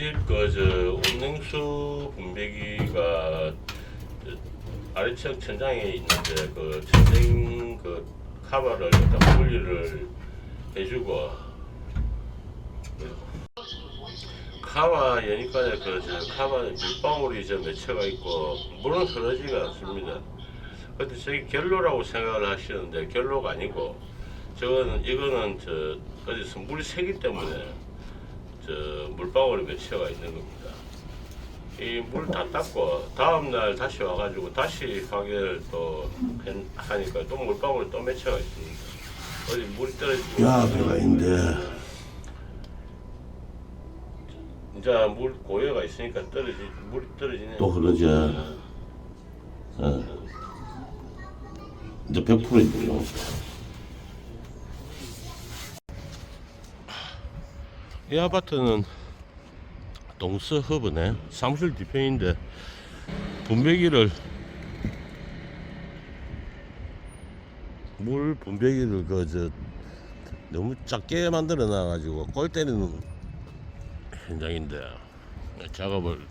우리 집그저 온냉수 분배기가 저 아래층 천장에 있는데 그 천장 그 카바를 일단 분리를 해주고 카바 연입관에 그저 카바에 물방울이 저 맺혀가 있고 물은 흐르지가 않습니다. 근데 저기 결로라고 생각을 하시는데 결로가 아니고 저거는 이거는 저 어디서 물이 새기 때문에 저 물방울이 맺혀가 있는 겁니다. 이 물 다 닦고 다음 날 다시 와가지고 다시 확인을 또 한- 하니까 또 물방울이 또 맺혀가 있습니다. 어디 물이 떨어지고 야, 그가 있는데. 이제 물 고여가 있으니까 떨어지 물이 떨어지네. 또 그러지. 어. 이제 100%이죠. 이 아파트는 동서 허브네. 사무실 뒤편인데 분배기를 물 분배기를 그 저 너무 작게 만들어 놔 가지고 골 때리는 현장인데 작업을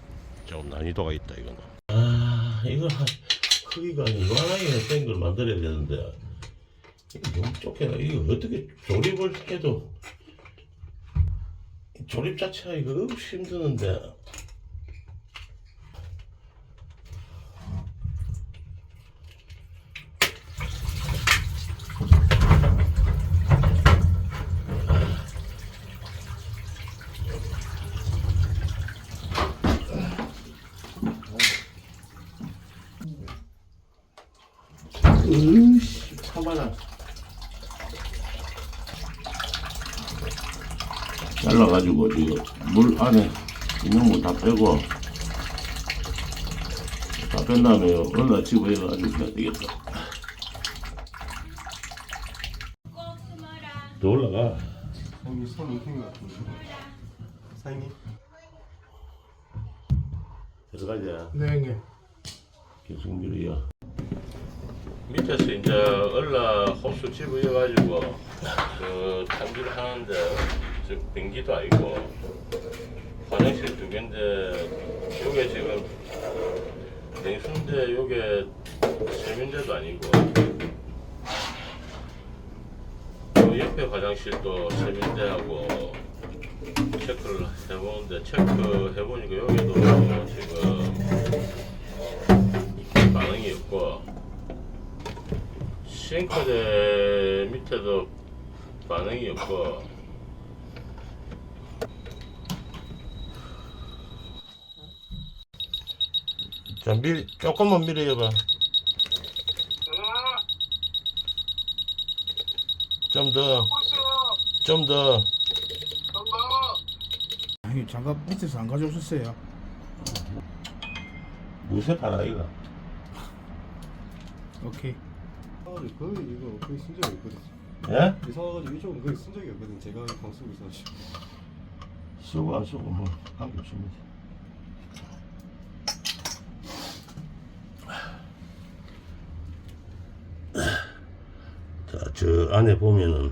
좀 난이도가 있다 이거는. 아 이거 한 크기가 이만하게 된걸 만들어야 되는데. 이거 너무 좁게 이거 어떻게 조립을 해도 조립 자체가 이거 없이 힘드는데. 으이씨 참아라 잘라가지고 지금 물 안에 있는 거 다 빼고 다 뺀 다음에 올라 집어 해가지고 해야 되겠다. 더 올라가. 형님 손 익힌 것 같은데 사장님? 들어가자. 네 형님. 계승길이야. 밑에서 이제 얼라 호수 집어여가지고 그 탐지를 하는데 저 변기도 아니고 화장실 두 개인데 요게 지금 냉수인데 요게 세면대도 아니고 요 옆에 화장실도 세면대하고 체크를 해보는데 체크 해보니까 여기도 지금 반응이 없고 싱크대 밑에도 반응이 없고 자, 밀, 조금만 밀어봐. 좀 더, 좀 더. 형님 장갑 밑에서 안 가져오셨어요? 무쇠 팔아, 이거. 오케이 상황이 거의 이거 거의 쓴 적이 없거든. 예? 이상해가지고 이쪽은 거의 쓴 적이 없거든. 제가 방 쓰고 있어가지고. 쓰고 안 쓰고 뭐 관계없습니다. 자, 저 안에 보면은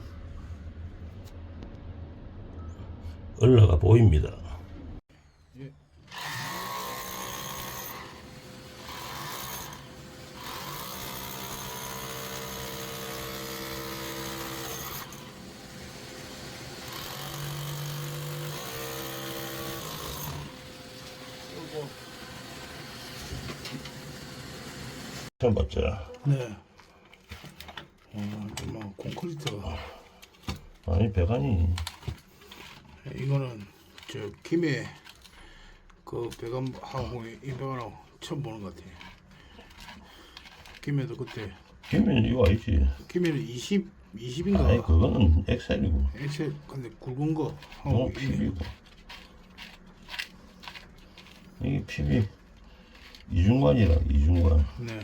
얼라가 보입니다. 처음 봤죠? 네. 어, 정말 콘크리트가 아니 배관이. 이거는 저 김해 그 배관하고 이 배관하고 처음 보는 것 같아요. 김해도 그때. 걔는 이거 아니지. 김해는 20 20인가? 아니 그거는 엑셀이고. 엑셀 근데 굵은 거 이거 하고 있네. PB고 이게 PB 이중관이라 이중관. 네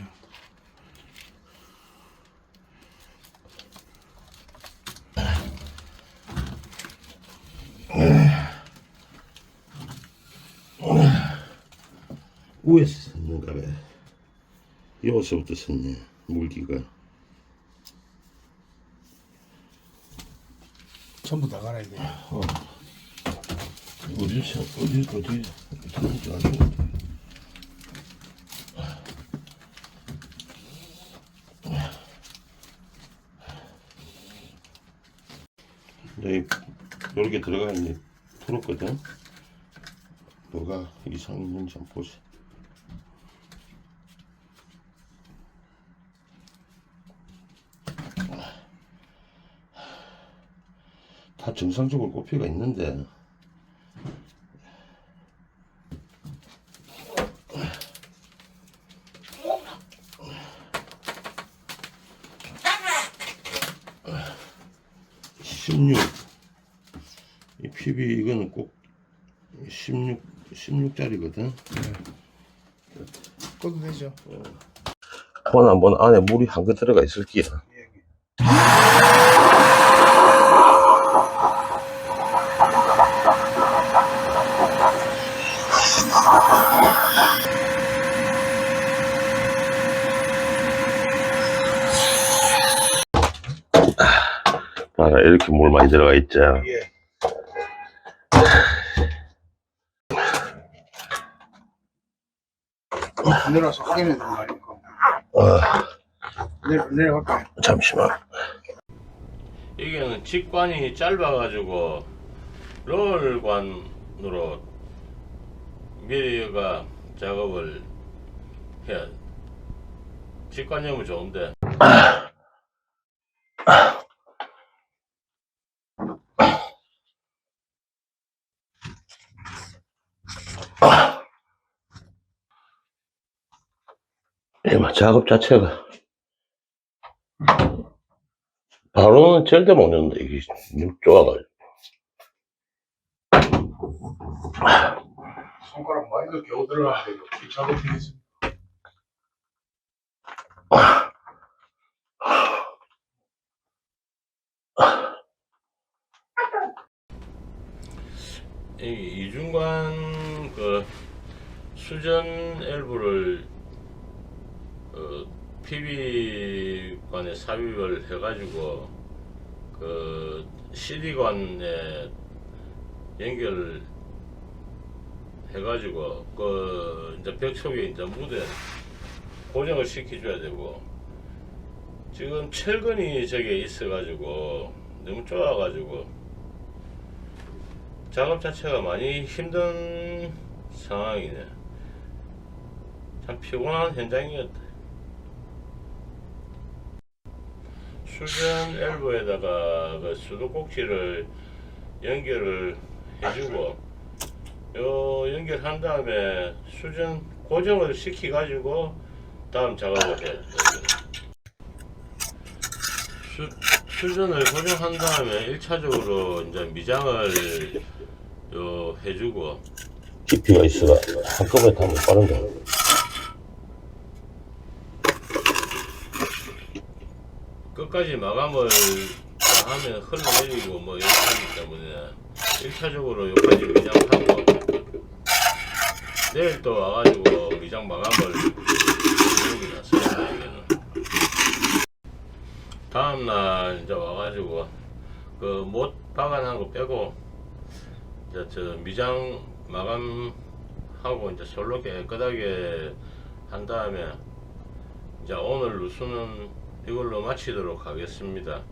위에서 섰는가 봐. 여기서부터 섰네 물기가. 전부 다 갈아야 돼요 어디 있어? 어디 어디 있는지 알고. 여기 이렇게 들어가 있는 풀었거든. 뭐가 이상 있는지 한번 보자. 다 정상적으로 꼽히가 있는데 십육 이 PB 이거는 꼭 16, 16짜리거든. 꺼도 되죠? 폰 한번 안에 물이 한거 들어가 있을게요. 봐라, 이렇게 물 많이 들어가 있죠. 예. 내려와서 확인해 줄 말이니까. 어, 내려, 내려갈까요? 잠시만. 이게는 직관이 짧아가지고 롤관으로 미리가 작업을 해야 돼. 직관형은 좋은데 작업 자체가 바로는 절대 못 넣는다 이게 너무 좋아가지고 손가락 많이 더 겨우 들어가는데 이렇게 작업되겠습니다. 이 이중관 그 수전 엘브를 어, PB관에 삽입을 해가지고 그 CD관에 연결 해가지고 그 이제 벽 속에 이제 무대 고정을 시켜줘야 되고 지금 철근이 저게 있어가지고 너무 좁아가지고 작업 자체가 많이 힘든 상황이네. 참 피곤한 현장이었다. 수전 엘보에다가 그 수도꼭지를 연결을 해주고 요 연결한 다음에 수전 고정을 시키 가지고 다음 작업을 해야 돼. 수, 수전을 고정한 다음에 1차적으로 이제 미장을 요 해주고 깊이가 있어가 한꺼번에 다못 빠른다 끝까지 마감을 다 하면 흘러내리고 뭐 이렇게 하기 때문에 1차적으로 여기까지 미장하고. 내일 또 와가지고 미장 마감을 해보기 났습니다 이게는. 다음날 이제 와가지고 그못 박아놓은 거 빼고 이제 저 미장 마감하고 이제 솔로 깨끗하게 한 다음에 이제 오늘 루스는 이걸로 마치도록 하겠습니다.